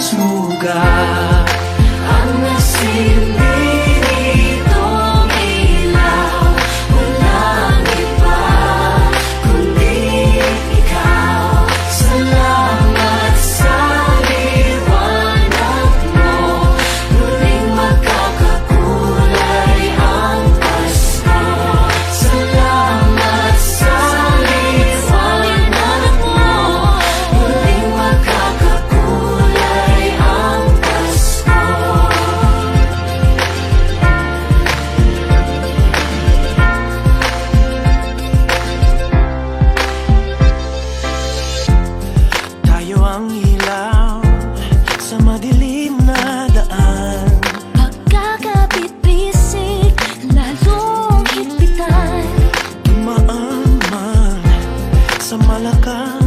수가 sa Malacan